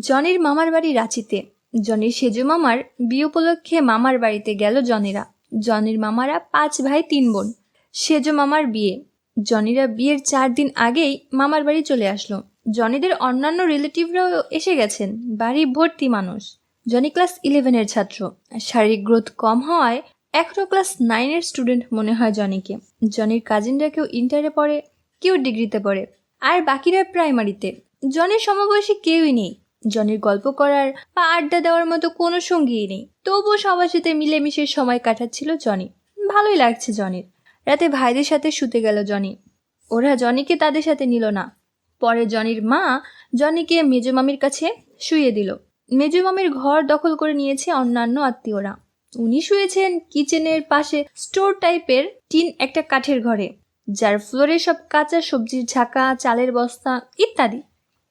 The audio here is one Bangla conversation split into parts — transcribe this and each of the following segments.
জনির মামার বাড়ি রাঁচিতে। জনির সেজু মামার বিয়ে উপলক্ষে মামার বাড়িতে গেল জনেরা। জনির মামারা পাঁচ ভাই, তিন বোন। সেজো মামার বিয়ে। জনিরা বিয়ের চার দিন আগেই মামার বাড়ি চলে আসলো। জনিদের অন্যান্য রিলেটিভরাও এসে গেছেন। বাড়ি ভর্তি মানুষ। জনি ক্লাস ইলেভেনের ছাত্র। শারীরিক গ্রোথ কম হওয়ায় এখনও ক্লাস নাইনের স্টুডেন্ট মনে হয় জনিকে। জনির কাজিনরা কেউ ইন্টারে পড়ে, কেউ ডিগ্রিতে পড়ে। আর বাকিরা প্রাইমারিতে। জনের সমবয়সী কেউই নেই। জনের গল্প করার বা আড্ডা দেওয়ার মতো কোনো সঙ্গীই নেই। তবুও সবার সাথে মিলেমিশে সময় কাটাচ্ছিল জনি। ভালোই লাগছে জনির। রাতে ভাইদের সাথে শুতে গেল জনি। ওরা জনিকে তাদের সাথে নিল না। পরে জনির মা জনিকে মেজো মামির কাছে শুয়ে দিল। মেজো মামির ঘর দখল করে নিয়েছে অন্যান্য আত্মীয়রা। উনি শুয়েছেন কিচেনের পাশে স্টোর টাইপের টিন একটা কাঠের ঘরে, যার ফ্লোরে সব কাঁচা সবজির ঝাঁকা, চালের বস্তা ইত্যাদি।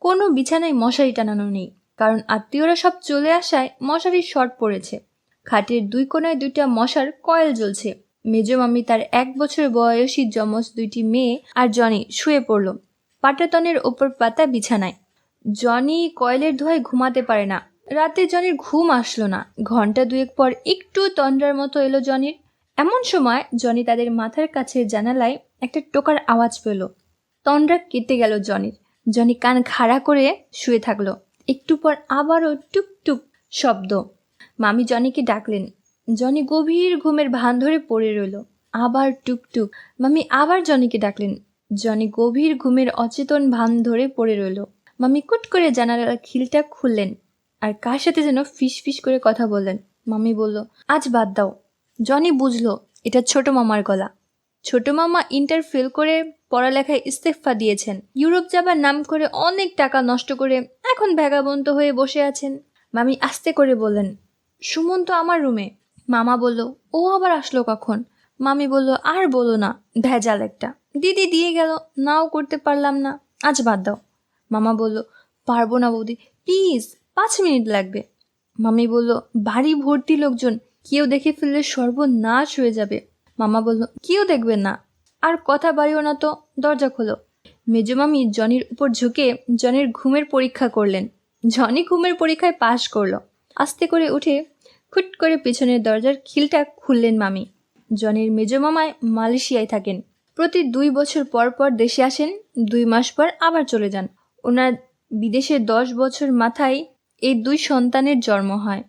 কোনো বিছানায় মশারি টানানো নেই, কারণ আত্মীয়রা সব চলে আসায় মশারির শর্ট পড়েছে। খাটের দুই কোণায় দুইটা মশার কয়েল জ্বলছে। মেজো মামি তার এক বছর বয়সী যমজ দুইটি মেয়ে আর জনি শুয়ে পড়ল পাটাতনের ওপর পাতা বিছানায়। জনি কয়েলের ধোয়ায় ঘুমাতে পারে না। রাতে জনির ঘুম আসলো না। ঘণ্টা দুয়েক পর একটু তন্দ্রার মতো এলো জনির। এমন সময় জনি তাদের মাথার কাছে জানালায় একটা টোকার আওয়াজ পেল। তন্দ্রা কেটে গেল জনির। জনি কান খাড়া করে শুয়ে থাকল। একটু পর আবারও টুক টুক শব্দ। মামি জনিকে ডাকলেন। জনি গভীর ঘুমের ভান ধরে পড়ে রইল। আবার টুকটুক। মামি আবার জনিকে ডাকলেন। জনি গভীর ঘুমের অচেতন ভান ধরে পড়ে রইল। মামি কুট করে জানালার খিলটা খুললেন আর কার সাথে যেন ফিস ফিস করে কথা বললেন। মামি বলল, আজ বাদ দাও। জনি বুঝলো, এটা ছোট মামার গলা। ছোট মামা ইন্টার ফেল করে পড়ালেখায় ইস্তেফা দিয়েছেন। ইউরোপ যাবার নাম করে অনেক টাকা নষ্ট করে এখন ভ্যাগাবন্ত হয়ে বসে আছেন। মামি আস্তে করে বললেন, সুমন তো আমার রুমে মামা বলল, ও আবার আসলো কখন? মামি বলল, আর বলো না, ভেজাল একটা। দিদি দিয়ে গেল, নাও করতে পারলাম না, আজ বাদ দাও। মামা বলল, পারব না বৌদি প্লিজ পাঁচ মিনিট লাগবে। মামি বলল বাড়ি ভর্তি লোকজন, কেউ দেখে ফেললে সর্বনাশ হয়ে যাবে। মামা বলল, কেউ দেখবে না আর কথা বাড়িও না তো, দরজা খোলো। মেজো মামি জনির উপর ঝুঁকে জনির ঘুমের পরীক্ষা করলেন। জনি ঘুমের পরীক্ষায় পাশ করল। আস্তে করে উঠে খুট করে পিছনের দরজার খিলটা খুললেন মামি। জনির মেজো মামায় মালয়েশিয়ায় থাকেন। প্রতি দুই বছর পর পর দেশে আসেন, দুই মাস পর আবার চলে যান। ওনার বিদেশে দশ বছর মাথায় এই দুই সন্তানের জন্ম হয়।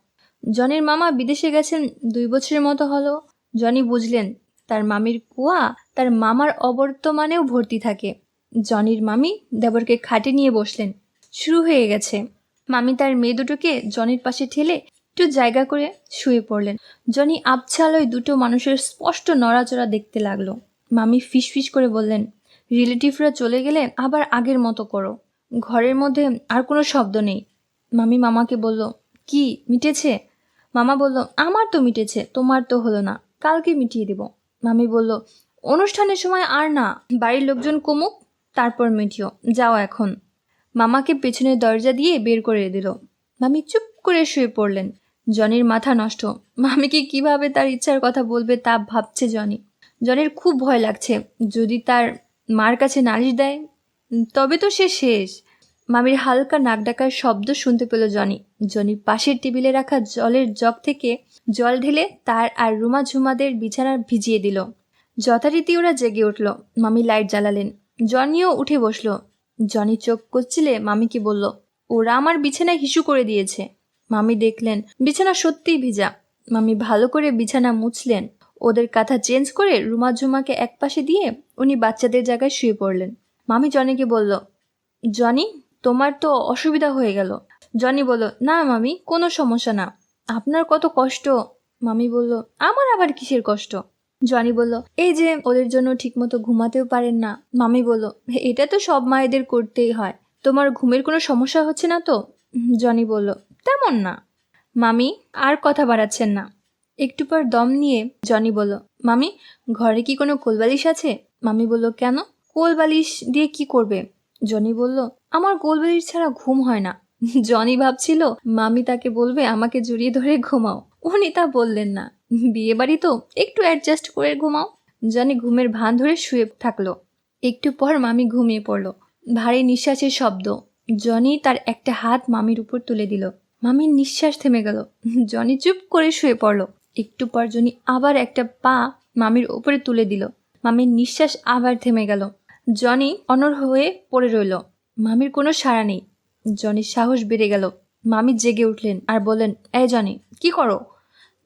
জনের মামা বিদেশে গেছেন দুই বছরের মতো হলো। জনি বুঝলেন তার মামির কুয়া তার মামার অবর্তমানেও ভর্তি থাকে। জনির মামি দেবরকে খাটে নিয়ে বসলেন। শুরু হয়ে গেছে। মামি তার মেয়ে দুটোকে জনির পাশে ঠেলে একটু জায়গা করে শুয়ে পড়লেন। জনি আবছালয় দুটো মানুষের স্পষ্ট নড়াচড়া দেখতে লাগল। মামি ফিস ফিস করে বললেন, রিলেটিভরা চলে গেলে আবার আগের মতো করো। ঘরের মধ্যে আর কোনো শব্দ নেই। মামি মামাকে বলল, কি, মিটেছে? মামা বলল, আমার তো মিটেছে, তোমার তো হলো না। কালকে মিটিয়ে দেব। মামি বলল, অনুষ্ঠানের সময় আর না, বাড়ির লোকজন কমুক, তারপর মিটিও, যাও এখন। মামাকে পেছনের দরজা দিয়ে বের করে দিল। মামি চুপ করে শুয়ে পড়লেন। জনির মাথা নষ্ট। মামিকে কীভাবে তার ইচ্ছার কথা বলবে তা ভাবছে জনি। জনের খুব ভয় লাগছে। যদি তার মার কাছে নালিশ দেয়, তবে তো সে শেষ। মামির হালকা নাক ডাকার শব্দ শুনতে পেল জনি। জনি পাশের টেবিলে রাখা জলের জগ থেকে জল ঢেলে তার আর রুমা ঝুমাদের বিছানা ভিজিয়ে দিল। যথারীতি ওরা জেগে উঠল। মামি লাইট জ্বালালেন। জনিও উঠে বসল। জনি চোখ করছিলে মামিকে বলল, ওরা আমার বিছানায় হিসু করে দিয়েছে। মামি দেখলেন, বিছানা সত্যিই ভিজা। মামি ভালো করে বিছানা মুছলেন। ওদের কাঁথা চেঞ্জ করে রুমা ঝুমাকে একপাশে দিয়ে উনি বাচ্চাদের জায়গায় শুয়ে পড়লেন। মামি জনিকে বলল, জনি তোমার তো অসুবিধা হয়ে গেল। জনি বলল, না মামি, কোনো সমস্যা না। আপনার কত কষ্ট? মামি বলল, আমার আবার কিসের কষ্ট? জনি বলল, এই যে ওদের জন্য ঠিকমতো ঘুমাতেও পারেন না। মামি বলল, এটা তো সব মায়েদের করতেই হয়। তোমার ঘুমের কোনো সমস্যা হচ্ছে না তো? জনি বলল, তেমন না। মামি, আর কথা বাড়াচ্ছেন না। একটু পর দম নিয়ে জনি বলল, মামি, ঘরে কি কোনো কোলবালিশ আছে? মামি বলল, কেন? কোলবালিশ দিয়ে কি করবে? জনি বলল আমার কোলবালিশ ছাড়া ঘুম হয় না। জনি ভাবছিল, মামি তাকে বলবে, আমাকে জড়িয়ে ধরে ঘুমাও। উনি তা বললেন না। বিয়ে বাড়ি তো একটু অ্যাডজাস্ট করে ঘুমাও। জনি ঘুমের ভান ধরে শুয়ে থাকল। একটু পর মামি ঘুমিয়ে পড়ল। ভারী নিঃশ্বাসের শব্দ। জনি তার একটা হাত মামির উপর তুলে দিল। মামির নিঃশ্বাস থেমে গেল। জনি চুপ করে শুয়ে পড়ল। একটু পর জনি আবার একটা পা মামির উপরে তুলে দিল। মামির নিঃশ্বাস আবার থেমে গেল। জনি অনর হয়ে পড়ে রইল। মামির কোনো সাড়া নেই। জনির সাহস বেড়ে গেল। মামি জেগে উঠলেন আর বললেন, এই জনি, কি করো?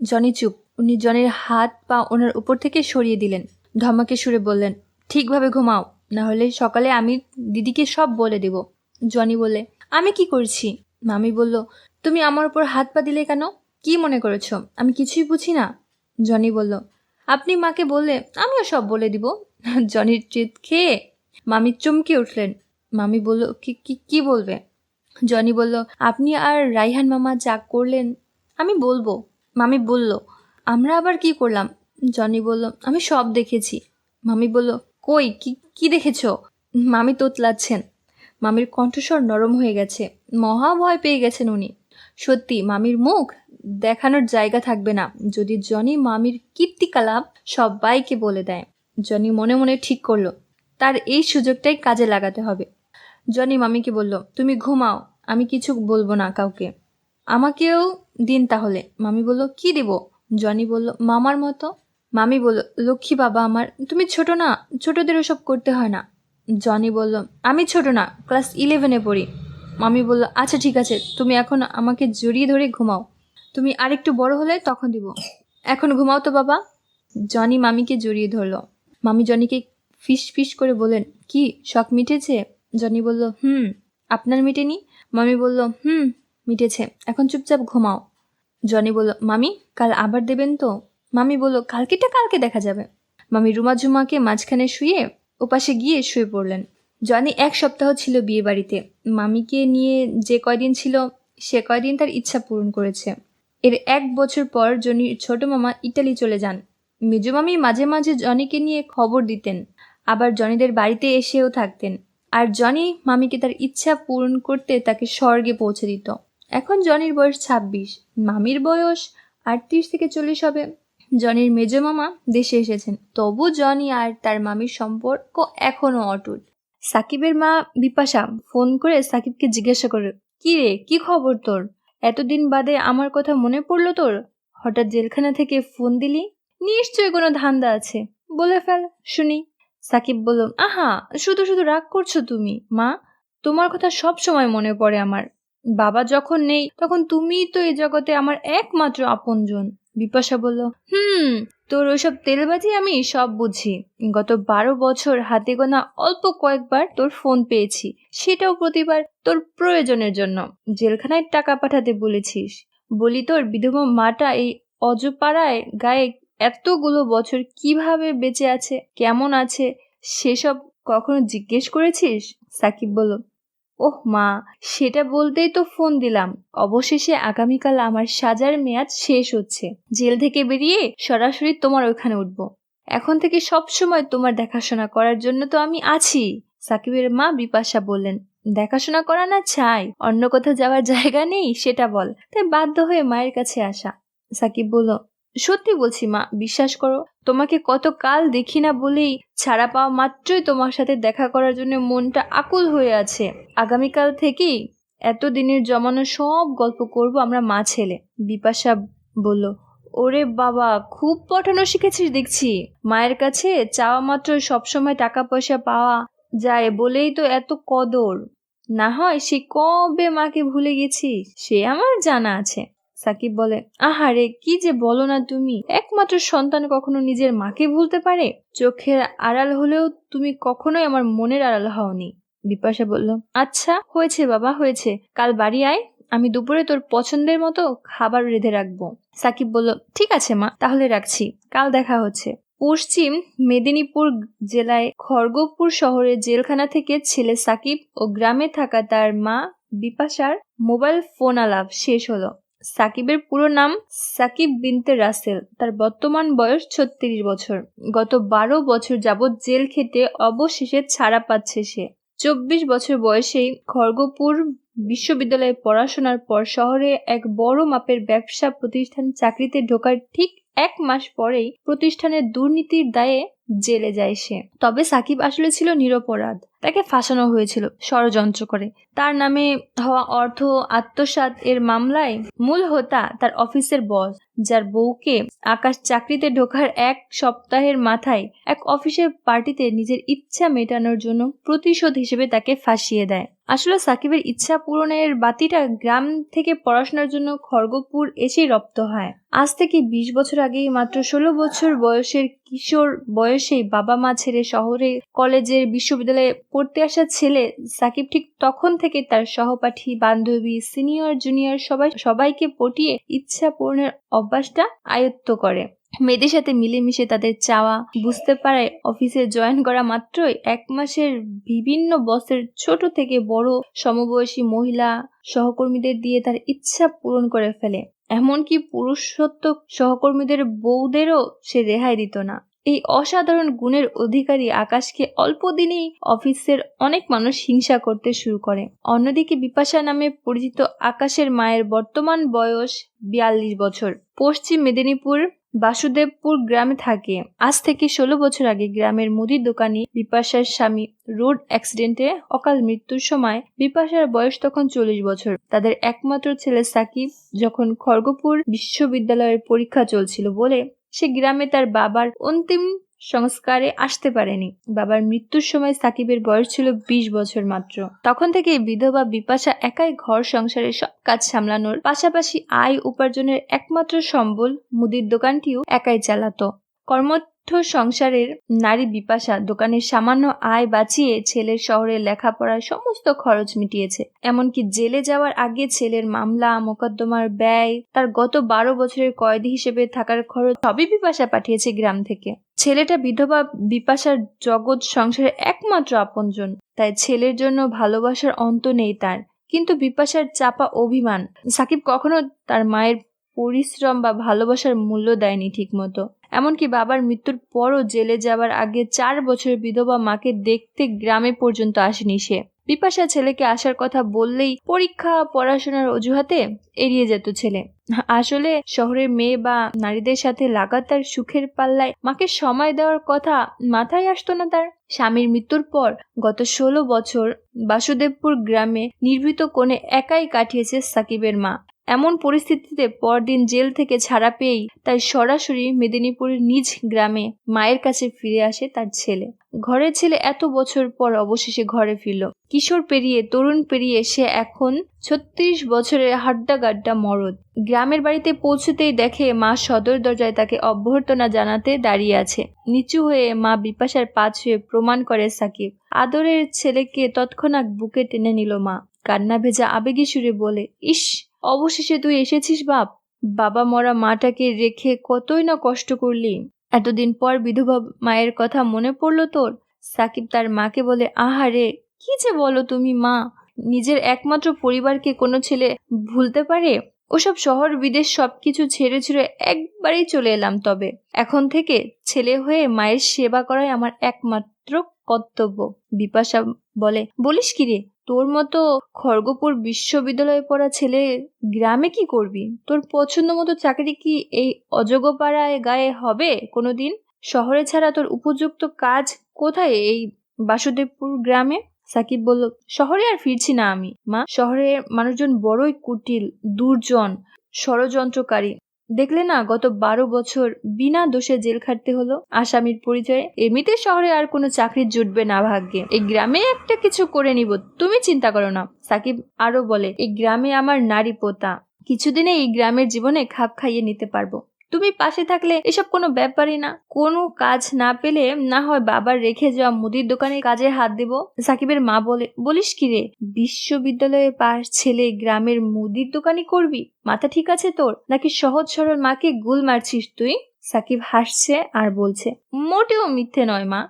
জনি চুপ। উনি জনির হাত পা ওনার উপর থেকে সরিয়ে দিলেন। ধমাকে সুরে বললেন, ঠিকভাবে ঘুমাও, না হলে সকালে আমি দিদিকে সব বলে দেব। জনি বলে আমি কি করছি? মামি বলল, তুমি আমার উপর হাত পা দিলে কেন? কি মনে করেছ? আমি কিছুই বুঝি না। জনি বলল, আপনি মাকে বললে আমিও সব বলে দিব। জনির চিৎ খেয়ে মামি চমকে উঠলেন। মামি বলল, কি কি কি বলবে? জনি বলল, আপনি আর রাইহান মামা যা করলেন, আমি বলব। মামি বলল, আমরা আবার কি করলাম? জনি বলল, আমি সব দেখেছি। মামি বলল, কই, কি কি দেখেছ? মামি তোতলাচ্ছেন। মামির কণ্ঠস্বর নরম হয়ে গেছে। মহা ভয় পেয়ে গেছেন উনি। সত্যি, মামির মুখ দেখানোর জায়গা থাকবে না, যদি জনি মামির কীর্তিকলাপ সবাইকে বলে দেয়। জনি মনে মনে ঠিক করল, তার এই সুযোগটাই কাজে লাগাতে হবে। জনি মামিকে বলল, তুমি ঘুমাও, আমি কিছু বলব না কাউকে। আমাকেও দিন তাহলে। মামি বলল, কি দেব? জনি বলল, মামার মতো। মামি বলল, লক্ষ্মী বাবা আমার, তুমি ছোট না ছোটদের ওসব করতে হয় না। জনি বলল, আমি ছোট না, ক্লাস ইলেভেনে পড়ি। মামি বলল আচ্ছা ঠিক আছে, তুমি এখন আমাকে জড়িয়ে ধরে ঘুমাও। তুমি আরেকটু বড় হলে তখন দিব। এখন ঘুমাও তো বাবা। জনি মামিকে জড়িয়ে ধরলো। মামি জনিকে ফিস ফিস করে বললেন, কি, শখ মিটেছে? জনি বলল, হুম, আপনার মিটেনি? মামি বলল, হুম, মিটেছে। এখন চুপচাপ ঘুমাও। জনি বলল, মামি, কাল আবার দেবেন তো? মামি বলল কালকেটা কালকে দেখা যাবে। মামি রুমা ঝুমাকে মাঝখানে শুয়ে ওপাশে গিয়ে শুয়ে পড়লেন। জনি এক সপ্তাহ ছিল বিয়ে বাড়িতে মামিকে নিয়ে যে কয়দিন ছিল, সে কয়দিন তার ইচ্ছা পূরণ করেছে। এর এক বছর পর জনির ছোট মামা ইটালি চলে যান। মেজো মামি মাঝে মাঝে জনিকে নিয়ে খবর দিতেন। আবার জনিদের বাড়িতে এসেও থাকতেন। আর জনি মামিকে তার ইচ্ছা পূরণ করতে তাকে স্বর্গে পৌঁছে দিত। এখন জনির বয়স ছাব্বিশ। মামির বয়স আটত্রিশ থেকে চল্লিশ হবে। জনির মেজ মামা দেশে এসেছেন। তবু জনি আর তার মামির সম্পর্ক এখনও অটুট। সাকিবের মা বিপাশা ফোন করে সাকিবকে জিজ্ঞাসা করে, কি রে, কি খবর তোর? এতদিন বাদে আমার কথা মনে পড়ল তোর? হঠাৎ জেলখানা থেকে ফোন দিলি? নিশ্চয়ই কোনো ধান্দা আছে। বলে ফেল, শুনি। সাকিব বলল, আহা, শুধু শুধু রাগ করছ তুমি, মা? তোমার কথা সব সময় মনে পড়ে আমার। বাবা যখন নেই, তখন তুমিই তো এই জগতে আমার একমাত্র আপনজন। বিপাশা বলল, হুম, তোর ওইসব তেলবাজি আমি সব বুঝি। গত বারো বছর হাতে গোনা অল্প কয়েকবার তোর ফোন পেয়েছি। সেটাও প্রতিবার তোর প্রয়োজনের জন্য। জেলখানায় টাকা পাঠাতে বলেছিস। বলি তোর বিধবা মাটা এই অজপাড়ায় গায়ে এতগুলো বছর কীভাবে বেঁচে আছে, কেমন আছে, সেসব কখনো জিজ্ঞেস করেছিস? সাকিব বলল, ওহ মা, সেটা বলতেই তো ফোন দিলাম। অবশেষে আগামীকাল আমার সাজার মেয়াদ শেষ হচ্ছে। জেল থেকে বেরিয়ে সরাসরি তোমার ওখানে উঠব। এখন থেকে সব সময় তোমার দেখাশোনা করার জন্য তো আমি আছি। সাকিবের মা বিপাশা বললেন, দেখাশোনা করা না চাই, অন্য কোথাও যাওয়ার জায়গা নেই, সেটা বল। তাই বাধ্য হয়ে মায়ের কাছে আসা। সাকিব বলল সত্যি বলছি মা, বিশ্বাস করো, তোমাকে কত কাল দেখি না বলেই ছাড়া পাওয়া মাত্রই তোমার সাথে দেখা করার জন্য মনটা আকুল হয়ে আছে। আগামীকাল থেকেই এত দিনের জমানো সব গল্প করব আমরা মা ছেলে, বিপাশা বলল। ওরে বাবা, খুব পঠানো শিখেছিস দেখছি। মায়ের কাছে চাওয়া মাত্র সবসময় টাকা পয়সা পাওয়া যায় বলেই তো এত কদর। না হয় সে কবে মাকে ভুলে গেছিস সে আমার জানা আছে। সাকিব বলে, আহারে, কি যে বলো না তুমি? একমাত্র সন্তান কখনো নিজের মাকে ভুলতে পারে? চোখের আড়াল হলেও তুমি কখনোই আমার মনের আড়াল হওনি। বিপাশা বলল আচ্ছা হয়েছে বাবা, হয়েছে। কাল বাড়ি আয়, আমি দুপুরে তোর পছন্দের মতো খাবার রেঁধে রাখব। সাকিব বলল, ঠিক আছে মা, তাহলে রাখছি। কাল দেখা হচ্ছে। পশ্চিম মেদিনীপুর জেলায় খড়গপুর শহরের জেলখানা থেকে ছেলে সাকিব ও গ্রামে থাকা তার মা বিপাশার মোবাইল ফোন আলাপ শেষ হলো। সাকিবের পুরো নাম সাকিব বিনতে রাসেল। তার বর্তমান বয়স ছত্রিশ বছর। গত বারো বছর যাবৎ জেল খেটে অবশেষে ছাড়া পাচ্ছে সে। চব্বিশ বছর বয়সেই খড়গপুর বিশ্ববিদ্যালয়ে পড়াশোনার পর শহরে এক বড় মাপের ব্যবসা প্রতিষ্ঠান চাকরিতে ঢোকার ঠিক এক মাস পরেই প্রতিষ্ঠানের দুর্নীতির দায়ে জেলে যায় সে। তবে সাকিব আসলে ছিল নিরপরাধ। তাকে ফাঁসানো হয়েছিল ষড়যন্ত্র করে। তার নামে হওয়া অর্থ আত্মসাৎ এর মামলায় মূল হোতা তার অফিসের বস, যার বউকে আকাশ চাকরিতে ঢোকার এক সপ্তাহের মাথায় এক অফিসের পার্টিতে নিজের ইচ্ছা মেটানোর জন্য প্রতিশোধ হিসেবে তাকে ফাঁসিয়ে দেয়। আসলে সাকিবের ইচ্ছা পূরণের বাতিটা গ্রাম থেকে পড়াশোনার জন্য খড়গপুর এসেই রপ্ত হয়। আজ থেকে বিশ বছর আগেই মাত্র ষোলো বছর বয়সের কিশোর বয়সেই বাবা মা ছেড়ে শহরে কলেজের বিশ্ববিদ্যালয়ে পড়তে আসা ছেলে সাকিব ঠিক তখন থেকে তার সহপাঠী, বান্ধবী, সিনিয়র, জুনিয়র সবাই সবাইকে পটিয়ে ইচ্ছা পূরণের অভ্যাসটা আয়ত্ত করে। মেয়েদের সাথে মিলেমিশে তাদের চাওয়া বুঝতে পারে অফিসে জয়েন করা মাত্রই এক মাসের বিভিন্ন বসের ছোট থেকে বড় সমবয়সী মহিলা সহকর্মীদের দিয়ে তার ইচ্ছা পূরণ করে ফেলে। এমনকি পুরুষত্ব সহকর্মীদের বউদেরও সে রেহাই দিত না। এই অসাধারণ গুণের অধিকারী আকাশকে অল্প দিনেই অফিসের অনেক মানুষ হিংসা করতে শুরু করে। অন্যদিকে বিপাশা নামে পরিচিত আকাশের মায়ের বর্তমান বয়স বিয়াল্লিশ বছর। পশ্চিম মেদিনীপুর বাসুদেবপুর গ্রামে থাকে। আজ থেকে ষোলো বছর আগে গ্রামের মুদির দোকানি বিপাশার স্বামী রোড অ্যাক্সিডেন্টে অকাল মৃত্যুর সময় বিপাশার বয়স তখন চল্লিশ বছর। তাদের একমাত্র ছেলে সাকিব যখন খড়গপুর বিশ্ববিদ্যালয়ের পরীক্ষা চলছিল বলে সে গ্রামে তার বাবার অন্তিম সংস্কারে আসতে পারেনি। বাবার মৃত্যুর সময় সাকিবের বয়স ছিল বিশ বছর মাত্র। তখন থেকে বিধবা বিপাশা একাই ঘর সংসারের সব কাজ সামলানোর পাশাপাশি আয় উপার্জনের একমাত্র সম্বল মুদির দোকানটিও একাই চালাতো। কর্মঠ সংসারের নারী বিপাশা দোকানের সামান্য আয় বাঁচিয়ে ছেলের শহরে লেখাপড়ার সমস্ত খরচ মিটিয়েছে। এমনকি জেলে যাওয়ার আগে ছেলের মামলা, মোকদ্দমার ব্যয়, তার গত বারো বছরের কয়েদি হিসেবে থাকার খরচ সবই বিপাশা পাঠিয়েছে গ্রাম থেকে। ছেলেটা বিধবা বিপাশার জগৎ সংসারের একমাত্র আপনজন, তাই ছেলের জন্য ভালোবাসার অন্ত নেই তার। কিন্তু বিপাশার চাপা অভিমান, সাকিব কখনো তার মায়ের পরিশ্রম বা ভালোবাসার মূল্য দেয়নি ঠিকমতো। এমনকি বাবার মৃত্যুর পরও জেলে যাওয়ার আগে চার বছর বিধবা মাকে দেখতে গ্রামে পর্যন্ত আসেনি সে। বিপাশা ছেলেকে আসার কথা বললেই পরীক্ষা, পড়াশোনার অজুহাতে এড়িয়ে যেত ছেলে। আসলে শহরের মেয়ে বা নারীদের সাথে লাগাতার সুখের পাল্লায় মাকে সময় দেওয়ার কথা মাথায় আসতো না তার। স্বামীর মৃত্যুর পর গত ষোলো বছর বাসুদেবপুর গ্রামে নির্ভীত কোণে একাই কাটিয়েছে সাকিবের মা। এমন পরিস্থিতিতে পরদিন জেল থেকে ছাড়া পেয়েই তাই সরাসরি মেদিনীপুরের নিজ গ্রামে মায়ের কাছে ফিরে আসে তার ছেলে। ঘরের ছেলে এত বছর পর অবশেষে ঘরে ফিরল। কিশোর পেরিয়ে, তরুণ পেরিয়ে সে এখন ছত্রিশ বছরের হাড্ডা গাড্ডা মরদ। গ্রামের বাড়িতে পৌঁছতেই দেখে মা সদর দরজায় তাকে অভ্যর্থনা জানাতে দাঁড়িয়ে আছে। নিচু হয়ে মা বিপাশার পা ছুঁয়ে প্রমাণ করে সাকিব। আদরের ছেলেকে তৎক্ষণাৎ বুকে টেনে নিল মা। কান্না ভেজা আবেগী সুরে বলে, ইস অবশেষে তুই এসেছিস, বাপ। বাবা মরা মাটাকে রেখে কতই না কষ্ট করলি। এতদিন পর বিধবা মায়ের কথা মনে পড়ল তোর? সাকিব তার মাকে বলে, আহারে, কি যে বলো তুমি, মা? নিজের একমাত্র পরিবারকে কোনো ছেলে ভুলতে পারে? ওসব শহর, বিদেশ সবকিছু ছেড়ে ছেড়ে একবারেই চলে এলাম তবে। এখন থেকে ছেলে হয়ে মায়ের সেবা করাই আমার একমাত্র কর্তব্য। বিপাশা বলে, বলিস কি রে? তোর মতো খড়গপুর বিশ্ববিদ্যালয়ে পড়া ছেলে গ্রামে কি করবি? তোর পছন্দ মতো চাকরি কি এই অজগপাড়ায় গায়ে হবে কোনোদিন? শহরে ছাড়া তোর উপযুক্ত কাজ কোথায় এই বাসুদেবপুর গ্রামে? সাকিব বলল, শহরে আর ফিরছি না আমি, মা। শহরের মানুষজন বড়ই কুটিল, দুর্জন, ষড়যন্ত্রকারী। দেখলে না গত বারো বছর বিনা দোষে জেল খাটতে হলো। আসামির পরিচয়ে এমনিতে শহরে আর কোনো চাকরি জুটবে না ভাগ্যে। এই গ্রামে একটা কিছু করে নিব, তুমি চিন্তা করো না। সাকিব আরও বলে, এই গ্রামে আমার নারী পোতা। কিছুদিনে এই গ্রামের জীবনে খাপ খাইয়ে নিতে পারব। তুমি পাশে থাকলে এসব কোনো ব্যাপারই না। কোনো কাজ না পেলে না হয় বাবার রেখে যাওয়া মুদির দোকানে কাজে হাত দেব। সাকিবের মা বলে, বলিস কি রে, বিশ্ববিদ্যালয়ে পাশ ছেলে গ্রামের মুদির দোকানই করবি? মাথা ঠিক আছে তোর? নাকি সহজ সরল মাকে গুল মারছিস তুই? সাকিব হাসছে আর বলছে, মোটেও মিথ্যে নয় মা।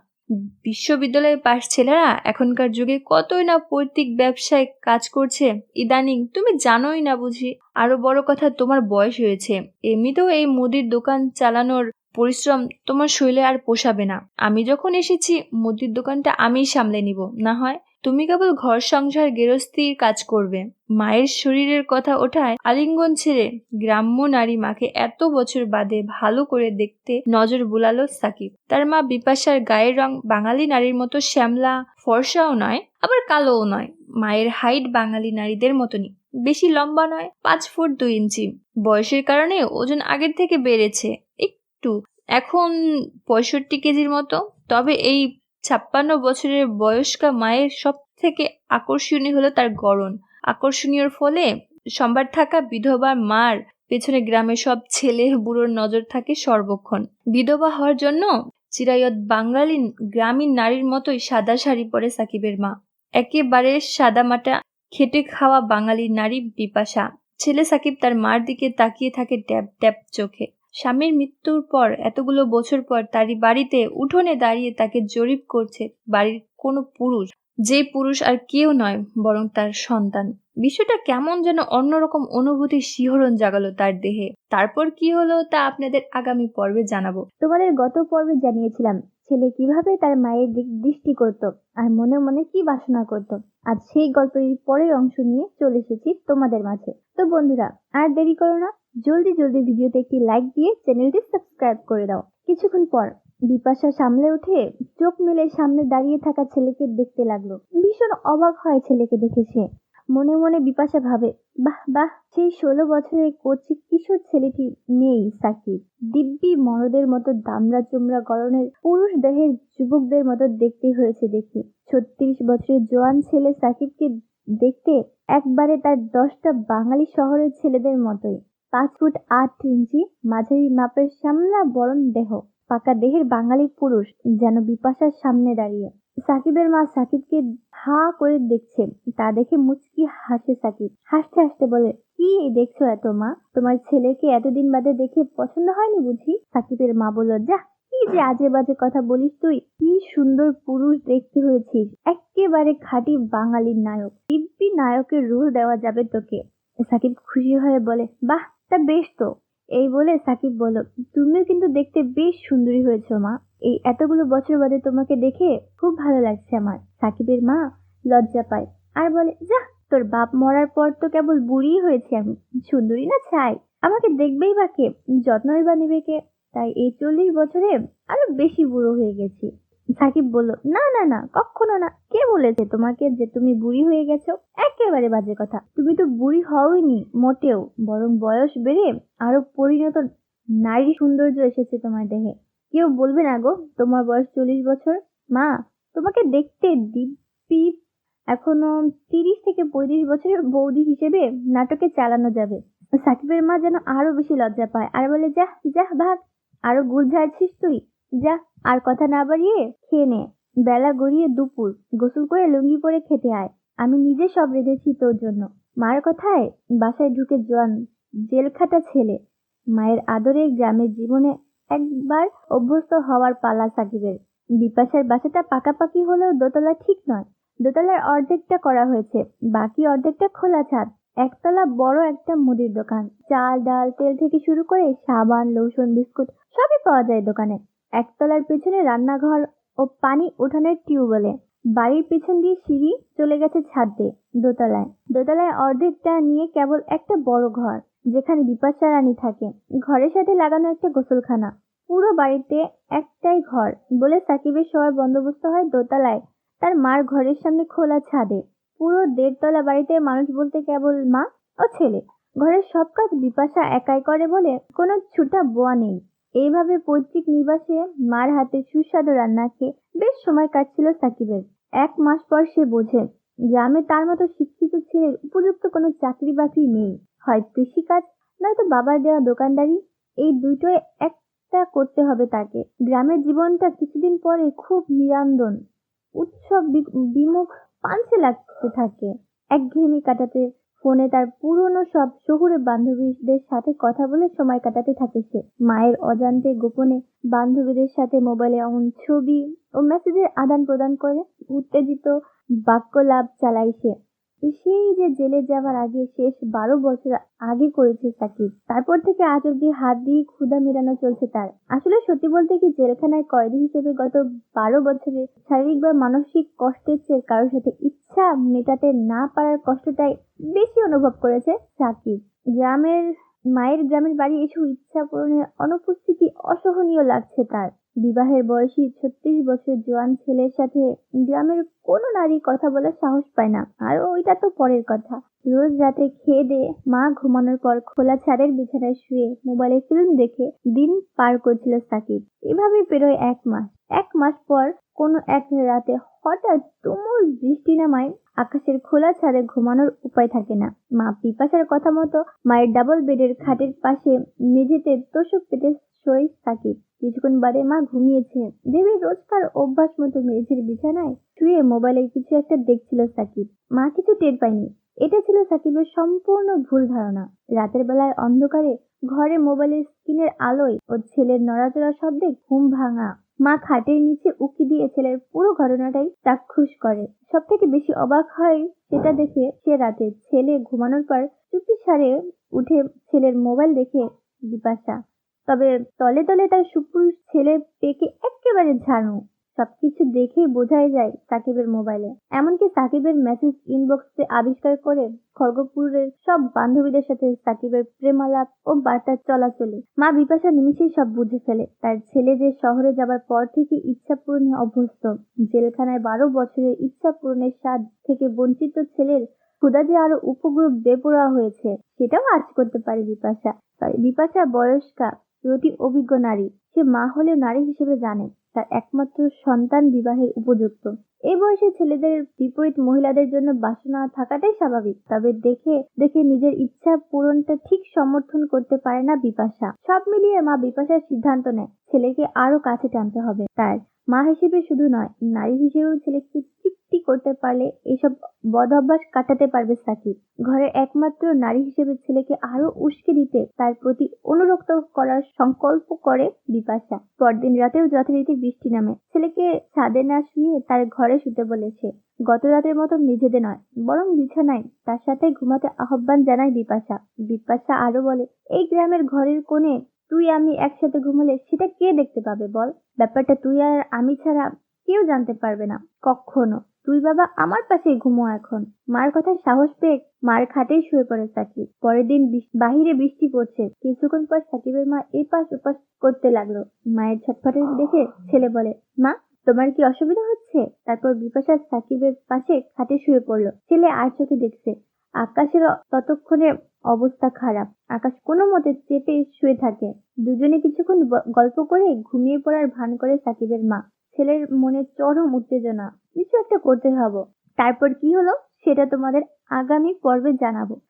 বিশ্ববিদ্যালয়ে পাশ ছেলেরা এখনকার যুগে কতই না পৈতৃক ব্যবসায় কাজ করছে। ইদানিং তুমি জানোই না বুঝি। আরও বড় কথা, তোমার বয়স হয়েছে। এমনিতেও এই মুদির দোকান চালানোর পরিশ্রম তোমার শৈলে আর পোষাবে না। আমি যখন এসেছি, মুদির দোকানটা আমিই সামলে নিব। না হয় তুমি কেবল ঘর সংসার গেরস্তির কাজ করবে। মায়ের শরীরের কথা ওঠায় আলিঙ্গন ছেড়ে গ্রাম্য নারী মাকে এত বছর বাদে ভালো করে দেখতে নজর বুলালো সাকিব। তার মা বিপাশার গায়ের রং বাঙালি নারীর মতো শ্যামলা, ফর্সাও নয়, আবার কালোও নয়। মায়ের হাইট বাঙালি নারীদের মতনই। বেশি লম্বা নয়, পাঁচ ফুট দুই ইঞ্চি। বয়সের কারণে ওজন আগের থেকে বেড়েছে। একটু। এখন পঁয়ষট্টি কেজির মতো। তবে এই ছাপ্পান্ন বছরের বয়স্কা মায়ের সব থেকে আকর্ষণীয় হলো তার গড়ন। আকর্ষণীয়র ফলে সম্বার থাকা বিধবা মার পেছনে গ্রামের সব ছেলে বুড়োর নজর থাকে সর্বক্ষণ। বিধবা হওয়ার জন্য চিরায়ত বাঙালি গ্রামীণ নারীর মতোই সাদা শাড়ি পরে সাকিবের মা। একেবারে সাদামাটা খেটে খাওয়া বাঙালি নারী বিপাশা। ছেলে সাকিব তার মার দিকে তাকিয়ে থাকে ট্যাপ ট্যাপ চোখে। স্বামীর মৃত্যুর পর এতগুলো বছর পর তারই বাড়িতে উঠোনে দাঁড়িয়ে তাকে জরিপ করছে বাড়ির কোনো পুরুষ। যে পুরুষ আর কেউ নয়, বরং তার সন্তান। বিষয়টা কেমন যেন অন্যরকম অনুভূতির শিহরণ জাগালো তার দেহে। তারপর কি হলো তা আপনাদের আগামী পর্বে জানাব। তোমাদের গত পর্বে জানিয়েছিলাম, ছেলে কীভাবে তার মায়ের দিক দৃষ্টি করত আর মনে মনে কি বাসনা করত। আজ সেই গল্পের পরের অংশ নিয়ে চলে এসেছি তোমাদের মাঝে। তো বন্ধুরা, আর দেরি করো না জলদি জলদি ভিডিওতে একটি লাইক দিয়ে চ্যানেলটি সাবস্ক্রাইব করে দাও। কিছুক্ষণ পর বিপাশা সামলে উঠে চোখ মেলে সামনে দাঁড়িয়ে থাকা ছেলেকে দেখতে লাগল। ভীষণ অবাক হয় ছেলেকে দেখে সে। মনে মনে বিপাশা ভাবে, বাহ বাহ, সেই ষোলো বছরের কচি কিশোর ছেলেটি নেই সাকিব। দিব্যি মরদের মতো দামড়া চুমড়া গরনের পুরুষ দেহের যুবকদের মতো দেখতে হয়েছে দেখি। ছত্রিশ বছরের জোয়ান ছেলে সাকিবকে দেখতে একবারে তার দশটা বাঙালি শহরের ছেলেদের মতোই। পাঁচ ফুট আট ইঞ্চি, মাঝারি মাপের সামনা বরণ দেহ, পাকা দেহের বাঙালি পুরুষ যেন বিপাশার সামনে দাঁড়িয়ে। সাকিবের মা সাকিবকে হা করে দেখছে, তা দেখে মুচকি হাসে সাকিব। হাসতে হাসতে বলে, কি দেখছ এত মা? তোমার ছেলেকে এতদিন বাদে দেখে পছন্দ হয়নি বুঝি? সাকিবের মা বলল, যা, কি যে আজে বাজে কথা বলিস তুই? কি সুন্দর পুরুষ দেখতে হয়েছিস। একেবারে খাঁটি বাঙালির নায়ক। দিব্যি নায়কের রোল দেওয়া যাবে তোকে। সাকিব খুশি হয়ে বলে, বাহ তা বেশ তো। এই বলে সাকিব বলল, তুমিও কিন্তু দেখতে বেশ সুন্দরী হয়েছো মা। এই এতগুলো বছর বাদে তোমাকে দেখে খুব ভালো লাগছে আমার। সাকিবের মা লজ্জা পায় আর বলে যা তোর বাপ মরার পর তো কেবল বুড়ি হয়েছে আমি। সুন্দরী না চাই আমাকে দেখবেই বা কে? যত্নই বা নেবে কে? তাই এই চল্লিশ বছরে আরও বেশি বুড়ো হয়ে গেছি। সাকিব বলল, না না না, কখনো না। কে বলেছে তোমাকে যে তুমি বুড়ি হয়ে গেছো? একেবারে বাজে কথা। তুমি তো বুড়ি হওনি মোটেও, বরং বয়স বেড়ে আরও পরিণত নারী সৌন্দর্য এসেছে তোমার দেহে। কেউ বলবে না গো, তোমার বয়স চল্লিশ বছর? মা, তোমাকে দেখতে দিব্যি এখনও তিরিশ থেকে পঁয়ত্রিশ বছরের বৌদি হিসেবে নাটকে চালানো যাবে। সাকিবের মা যেন আরও বেশি লজ্জা পায়। আর বলে যা যা ভাগ, আরও গুল ঝাড়ছিস তুই? যা, আর কথা না বাড়িয়ে খেয়ে নে। বেলা গড়িয়ে দুপুর। গোসল করে লুঙ্গি পরে খেতে আয়। আমি নিজে সব রেঁধেছি তোর জন্য। মার কথায় বাসায় ঢুকে জোয়ান জেলখাটা ছেলে। মায়ের আদরে গ্রামের জীবনে একবার অভ্যস্ত হওয়ার পালা সাকিবের। বিপাশার বাসাটা পাকাপাকি হলেও দোতলা ঠিক নয়। দোতলার অর্ধেকটা করা হয়েছে। বাকি অর্ধেকটা খোলা ছাদ। একতলা বড় একটা মুদির দোকান। চাল, ডাল, তেল থেকে শুরু করে সাবান, লোশন, বিস্কুট সবই পাওয়া যায় দোকানে। একতলার পেছনে রান্নাঘর ও পানি উঠানের টিউবওয়েলে বাড়ির পেছন দিয়ে সিঁড়ি চলে গেছে ছাদে দোতলায়। দোতলায় অর্ধেকটা নিয়ে কেবল একটা বড় ঘর, যেখানে বিপাশা রানী থাকে। ঘরের সাথে লাগানো একটা গোসলখানা। পুরো বাড়িতে একটাই ঘর বলে সাকিবের শোয়ার বন্দোবস্ত হয় দোতলায়। তার মার ঘরের সামনে খোলা ছাদে। পুরো দেড়তলা বাড়িতে মানুষ বলতে কেবল মা ও ছেলে। ঘরের সব কাজ বিপাশা একাই করে বলে কোনো ছুটা বোয়া নেই। এইভাবে পৈতৃক নিবাসে মার হাতে সুস্বাদু রান্না খেয়ে বেশ সময় কাটছিল সাকিবের। এক মাস পর সে বোঝে, গ্রামে তার মতো শিক্ষিত ছেলের উপযুক্ত কোনো চাকরি বাকরি নেই। হয় কৃষিকাজ, নয়তো বাবার দেওয়া দোকানদারি, এই দুটোই একটা করতে হবে তাকে। গ্রামের জীবনটা কিছুদিন পরে খুব নিরান্দন উৎসব বিমুখ পাঞ্চে লাগতে থাকে। একঘেয়েমি কাটাতে ফোনে তার পুরনো সব শহুরে বান্ধবীদের সাথে কথা বলে সময় কাটাতে থাকে সে। মায়ের অজান্তে গোপনে বান্ধবীদের সাথে মোবাইলে এমন ছবি ও মেসেজের আদান প্রদান করে, উত্তেজিত বাক্য লাভ চালায় সে। সেই যে জেলে যাওয়ার আগে শেষ বারো বছর আগে করেছে সাকিব। তারপর থেকে আজ অব্দি হাত দিয়ে ক্ষুধা মেটানো চলছে তার। আসলে সত্যি বলতে কি জেলখানায় কয়েদি হিসেবে গত বারো বছরে শারীরিক বা মানসিক কষ্টের চেয়ে কারোর সাথে ইচ্ছা মেটাতে না পারার কষ্টটাই বেশি অনুভব করেছে সাকিব। গ্রামের, মায়ের গ্রামের বাড়ি এসব ইচ্ছা পূরণের অনুপস্থিতি অসহনীয় লাগছে তার। বিবাহের বয়সী ছত্রিশ বছর জোয়ান ছেলের সাথে গ্রামের কোনো নারী কথা বলার সাহস পায় না। আর ওইটা তো পরের কথা। রোজ রাতে খেয়ে দিয়ে মা ঘুমানোর পর খোলা ছাদের বিছানায় শুয়ে মোবাইলে ফিল্ম দেখে দিন পার করছিল সাকিব। এভাবে পেরোয় এক মাস। এক মাস পর কোনো এক রাতে হঠাৎ তুমুল বৃষ্টি নামায় আকাশের খোলা ছাদে ঘুমানোর উপায় থাকে না। মা পিপাসার কথা মতো মায়ের ডাবল বেডের খাটের পাশে মেঝেতে তোষক পেতে শোয় সাকিব। কিছুক্ষণ বাদে মা ঘুমিয়েছে। ভেবে রোজকার অভ্যাস মতো মেঝের বিছানায় শুয়ে মোবাইলে কিছু একটা দেখছিল সাকিব। মা কিছু টের পায়নি। এটা ছিল সাকিবের সম্পূর্ণ ভুল ধারণা। রাতের বেলায় অন্ধকারে ঘরে মোবাইলের স্ক্রিনের আলোয় ও ছেলের নড়াচড়া শব্দে ঘুম ভাঙা। মা খাটের নিচে উকি দিয়ে ছেলের পুরো ঘটনাটাই চাক্ষুষ করে। সব থেকে বেশি অবাক হয় সেটা দেখে সে রাতে ছেলে ঘুমানোর পর চুপি সারে উঠে ছেলের মোবাইল দেখে বিপাশা। তবে তলে তলে তার সুপুরুষ ছেলে পেকে একেবারে ঝাড়ু। সবকিছু দেখেই বোঝাই যায় সাকিবের মোবাইলে। এমনকি সাকিবের মেসেজ ইনবক্সে আবিষ্কার করে খড়গপুরের সব বান্ধবীদের সাথে সাকিবের প্রেমালাপ ও বার্তা চলাচলে। মা বিপাশা নিমিশেই সব বুঝে ফেলে। তার ছেলে যে শহরে যাবার পর থেকে ইচ্ছা পূরণে অভ্যস্ত, জেলখানায় বারো বছরের ইচ্ছা পূরণের স্বাদ থেকে বঞ্চিত ছেলের ক্ষুদা যে আরও উপগ্রুপ বেপরোয়া হয়েছে, সেটাও আজ করতে পারে বিপাশা। বিপাশা বয়স্কা প্রতি অভিজ্ঞ নারী। সে মা হলেও নারী হিসেবে জানে, তার একমাত্র সন্তান বিবাহের উপযুক্ত। এই বয়সে ছেলেদের বিপরীত মহিলাদের জন্য বাসনা থাকাটাই স্বাভাবিক, তবে দেখে দেখে নিজের ইচ্ছা পূরণটা ঠিক সমর্থন করতে পারে না বিপাশা। সব মিলিয়ে মা বিপাশার সিদ্ধান্ত নেয়, ছেলেকে আরও কাছে টানতে হবে। তার মা হিসেবে শুধু নয়, নারী হিসেবেও ছেলেকে তৃপ্তি করতে পারলে এসব বদ অভ্যাস কাটাতে পারবে সাকিব। ঘরের একমাত্র নারী হিসেবে ছেলেকে আরও উস্কে দিতে তার প্রতি অনুরক্ত করার সংকল্প করে বিপাশা। পরদিন রাতেও যথারীতি বৃষ্টি নামে। ছেলেকে ছাদে না শুয়ে তার ঘরে শুতে বলেছে। গত রাতের মতো মেঝেতে নয়, বরং বিছানায়। তার সাথে ঘুমাতে আহ্বান জানায় বিপাশা। বিপাশা আরও বলে, এই গ্রামের ঘরের কোণে তুই আমি একসাথে ঘুমালে সেটা কে দেখতে পাবে বল? ব্যাপারটা তুই আর আমি ছাড়া কেউ জানতে পারবে না। কখনো। তুই বাবা আমার পাশেই ঘুমো এখন। মার কথায় সাহস পেয়ে মার খাটেই শুয়ে পড়ে সাকিব। পরের দিন বাহিরে বৃষ্টি পড়ছে। কিছুক্ষণ পর সাকিবের মা এপাশ ওপাশ করতে লাগল। মায়ের ছটফটে দেখে ছেলে বলে, মা, তোমার কি অসুবিধা হচ্ছে? তারপর বিপাশা সাকিবের পাশে খাটে শুয়ে পড়ল। ছেলে আর চোখে দেখছে। আকাশের ততক্ষণে অবস্থা খারাপ। আকাশ কোনো মতে চেপে শুয়ে থাকে। দুজনে কিছুক্ষণ গল্প করে ঘুমিয়ে পড়ার ভান করে সাকিবের মা। ছেলের মনে চরম উত্তেজনা, কিছু একটা করতে হবে। তারপর কি হলো? সেটা তোমাদের আগামী পর্বে জানাব।